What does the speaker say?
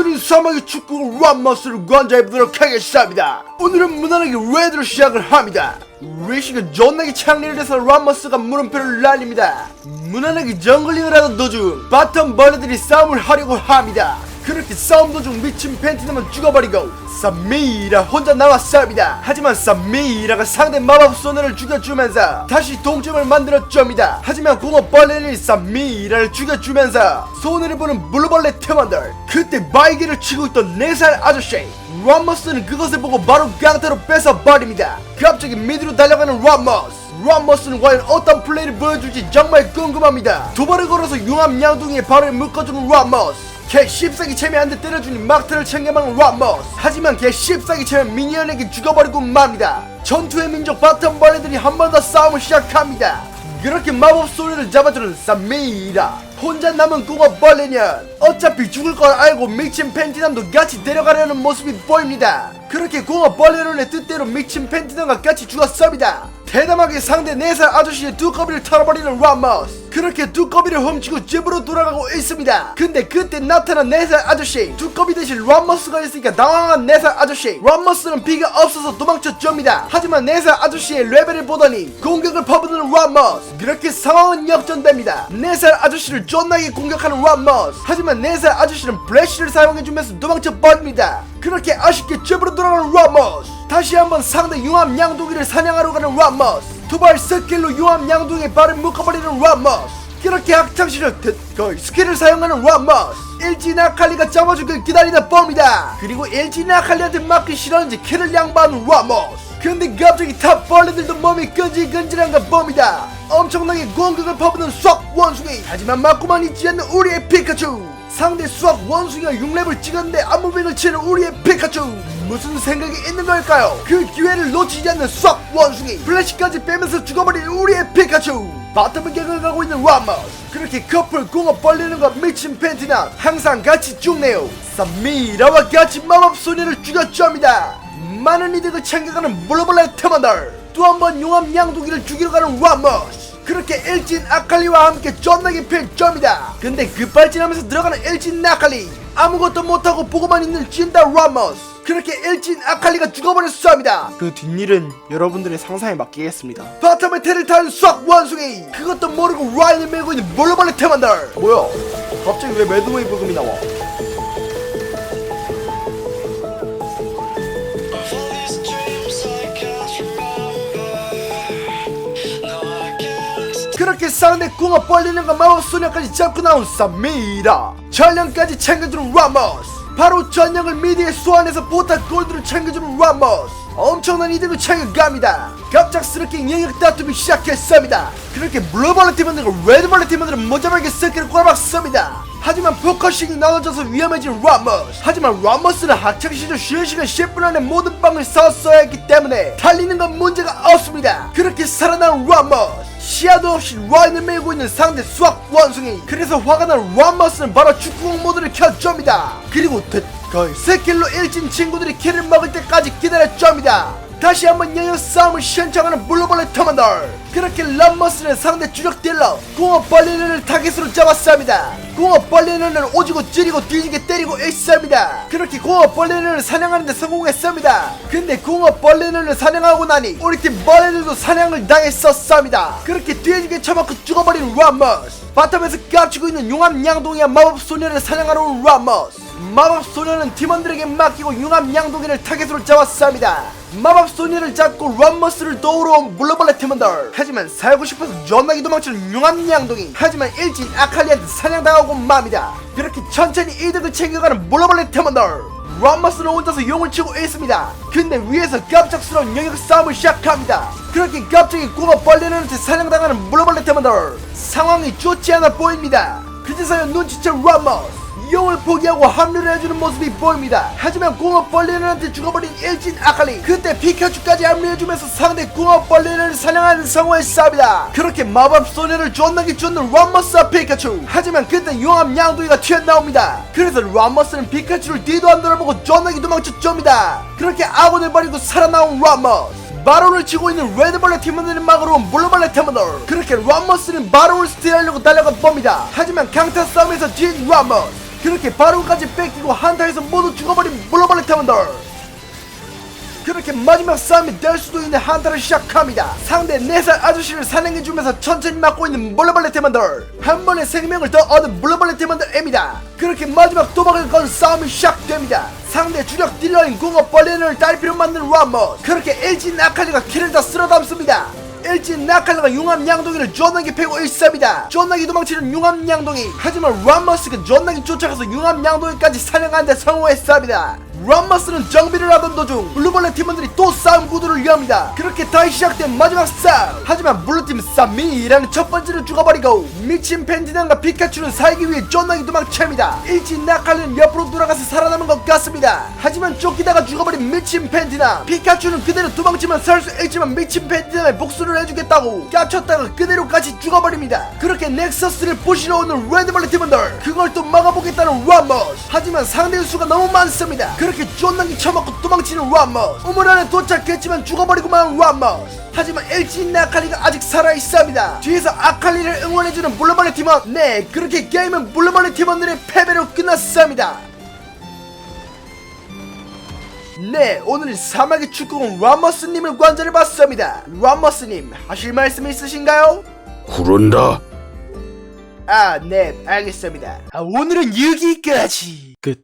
오늘은 사막의 축구 람머스를 관장해보도록 하겠습니다. 오늘은 무난하게 레드로 시작을 합니다. 리시가 존나게 창리를 해서 람머스가 물음표를 날립니다. 무난하게 정글링을 하던 도중 바텀 벌레들이 싸움을 하려고 합니다 그렇게 싸움 도 중 미친 팬티너만 죽어버리고 사미라 혼자 나왔습니다. 하지만 사미라가 상대 마법 소녀를 죽여주면서 다시 동점을 만들어줍니다. 하지만 공업 벌레는 사미라를 죽여주면서 손해를 보는 물벌레 팀원들 그때 마이기를 치고 있던 4살 아저씨 람머스는 그것을 보고 바로 강타로 뺏어버립니다. 갑자기 미드로 달려가는 람머스 람머스는 과연 어떤 플레이를 보여줄지 정말 궁금합니다. 도발을 걸어서 융합 양둥이의 발을 묶어주는 람머스 걔 씹싸기 대 때려주니 막타를 챙겨먹는 람머스 하지만 걔 씹싸기 채면 미니언에게 죽어버리고 맙니다. 전투의 민족 바텀 벌레들이 한 번 더 싸움을 시작합니다. 그렇게 마법 소리를 잡아주는 사미라 혼자 남은 공업벌레는 어차피 죽을 걸 알고 미친 팬티남도 같이 데려가려는 모습이 보입니다. 그렇게 공업벌레론의 뜻대로 미친 팬티남과 같이 죽었습니다. 대담하게 상대 4살 아저씨의 두꺼비를 털어버리는 람머스. 그렇게 두꺼비를 훔치고 집으로 돌아가고 있습니다. 근데 그때 나타난 4살 아저씨 두꺼비 대신 람머스가 있으니까 당황한 4살 아저씨. 람머스는 피가 없어서 도망쳤줍니다. 하지만 4살 아저씨의 레벨을 보더니 공격을 퍼부는 람머스. 그렇게 상황은 역전됩니다. 4살 아저씨를 존나게 공격하는 람머스 하지만 4살 아저씨는 블래시를 사용해주면서 도망쳐 버립니다. 그렇게 아쉽게 집으로 돌아가는 람머스 다시 한번 상대 융합 양동이를 사냥하러 가는 람머스 두발 스킬로 융합 양동이의 발을 묶어버리는 람머스 그렇게 학창시절 거의 스킬을 사용하는 람머스 일진 아 칼리가 잡아주길 기다리다 봅니다. 그리고 일진 아 칼리한테 맞기 싫었는지 키를 양보하는 람머스 근데 갑자기 탑 벌레들도 몸이 끈질끈질한가 봅니다. 엄청나게 공격을 퍼부는 쏙 원숭이. 하지만 맞고만 있지 않는 우리의 피카츄. 상대 수학 원숭이가 6렙을 찍었는데 안무빙을 치는 우리의 피카츄. 무슨 생각이 있는 걸까요? 그 기회를 놓치지 않는 수학 원숭이. 플래시까지 빼면서 죽어버린 우리의 피카츄. 바텀을 가고 있는 람머스 그렇게 커플 공업 벌리는 거 미친 팬티나 항상 같이 죽네요. 사미라와 같이 마법 소녀를 죽여줍니다 많은 이득을 챙겨가는 물러벌레 테만들 또한 번 용암 양동이를 죽이러 가는 람머스. 그렇게 일진 아칼리와 함께 존나게 펼쳐입니다. 근데 급발진하면서 들어가는 일진 아칼리. 아무것도 못하고 보고만 있는 진다 라머스. 그렇게 일진 아칼리가 죽어버렸습니다. 그 뒷일은 여러분들의 상상에 맡기겠습니다. 바텀에 테를 탄쏙 원숭이 그것도 모르고 라인을 메고 있는 몰로벌레 테만들 뭐야? 갑자기 왜 매드웨이 부금이 나와 그렇게 상대 궁합 벌리는 거 마법 소녀까지 잡고 나온 사미라 전령까지 챙겨주는 라머스. 바로 전령을 미드에 소환해서 포탑 골드를 챙겨주는 라머스. 엄청난 이득을 챙겨갑니다. 갑작스럽게 영역 다툼이 시작했습니다. 그렇게 블루벌레 팀원들과 레드벌레 팀원들은 모자라게 스킬을 꼬라박습니다. 하지만 포커싱이 나눠져서 위험해진 라머스. 하지만 라머스는 학창시절 쉬는 시간 10분 안에 모든 빵을 썼어야 했기 때문에 달리는 건 문제가 없습니다. 그렇게 살아난 라머스 시야도 없이 라인을 메고 있는 상대 수학 원숭이 그래서 화가 난 람머스는 바로 축구공 모드를 켜줍니다. 그리고 거의 스킬로 일진 친구들이 키를 먹을 때까지 기다려줍니다. 다시 한번 영역 싸움을 신청하는 블루벌레 터먼들 그렇게 람머스는 상대 주력 딜러 공업 벌리는을 타겟으로 잡았습니다. 공업 벌리는을 오지고 찌르고 뒤지게 때리고 있습니다. 그렇게 공업 벌리는을 사냥하는데 성공했습니다. 근데 공업 벌리는을 사냥하고 나니 우리 팀 벌레들도 사냥을 당했었습니다. 그렇게 뒤지게 쳐맞고 죽어버린 람머스. 바텀에서 깝치고 있는 용암 양동이와 마법 소녀를 사냥하러 온 람머스. 마법 소녀는 팀원들에게 맡기고 융합 양동이를 타겟으로 잡았습니다. 마법 소녀를 잡고 럼머스를 도우러 온 블루벌레 팀원들. 하지만 살고 싶어서 존나게 도망치는 융합 양동이. 하지만 일진 아칼리한테 사냥당하고 맙니다. 그렇게 천천히 이득을 챙겨가는 블루벌레 팀원들. 럼머스는 혼자서 용을 치고 있습니다. 근데 위에서 깜짝스러운 영역 싸움을 시작합니다. 그렇게 갑자기 꼬마 벌레는한테 사냥당하는 블루벌레 팀원들. 상황이 좋지 않아 보입니다. 그제서야 눈치챈 럼머스. 용을 포기하고 합류를 해주는 모습이 보입니다. 하지만 공업 벌레는한테 죽어버린 일진 아칼리 그때 피카츄까지 합류해주면서 상대 공업 벌레를 사냥하는 성공을 쌉니다. 그렇게 마법 소녀를 존나게 쫓는 람머스와 피카츄 하지만 그때 용암 양동이가 튀어나옵니다. 그래서 람머스는 피카츄를 뒤도 안 돌아보고 존나게 도망쳤줍니다. 그렇게 아군을 버리고 살아나온 람머스 바론을 치고 있는 레드벌레 팀원들을 막으러 온 블루벌레 팀원들 그렇게 람머스는 바론을 스틸하려고 달려가 봅니다 하지만 강타 싸움에서 진 람머스 그렇게 바론까지 뺏기고 한타에서 모두 죽어버린 물러벌레 팀원들 그렇게 마지막 싸움이 될 수도 있는 한타를 시작합니다. 상대 4살 아저씨를 사냥해주면서 천천히 막고 있는 물러벌레 팀원들 한 번에 생명을 더 얻은 물러벌레 팀원들입니다. 그렇게 마지막 도박을 건 싸움이 시작됩니다. 상대 주력 딜러인 공업 벌레를 딸피로 만든 람머스 그렇게 일진 나칼리가 키를 다 쓸어 담습니다. 일진 나칼라가 융합 양동이를 존나게 패고 일삽니다. 존나게 도망치는 융합 양동이. 하지만 람머스가 존나게 쫓아가서 융합 양동이까지 사냥하는데 성공했습니다. 람머스는 정비를 하던 도중 블루벌레 팀원들이 또 싸움 구도를 이어합니다. 그렇게 다시 시작된 마지막 싸움. 하지만 블루팀 쌈미라는 첫 번째를 죽어버리고 미친 펜디난과 피카츄는 살기 위해 존나게 도망칩니다. 일진 나칼리는 옆으로 돌아가서 살아남은 것 같습니다. 하지만 쫓기다가 죽어버린 미친 펜디난. 피카츄는 그대로 도망치면 살 수 있지만 미친 펜디난의 복수를 해주겠다고 깝쳤다가 그대로까지 죽어버립니다. 그렇게 넥서스를 부시러 오는 레드벌레 팀원들 그걸 또 막아보겠다는 람머스. 하지만 상대 수가 너무 많습니다. 그렇게 쫀나게 쳐먹고 도망치는 람머스. 우물 안에 도착했지만 죽어버리고만 람머스. 하지만 일진 나칼리가 아직 살아있습니다. 뒤에서 아칼리를 응원해주는 물러벌레 팀원. 네, 그렇게 게임은 물러벌레 팀원들의 패배로 끝났습니다. 네, 오늘 사막의 축구공 람머스님을 관절해 봤습니다. 람머스님, 하실 말씀 있으신가요? 그런다. 아, 네, 알겠습니다. 아, 오늘은 여기까지. 끝.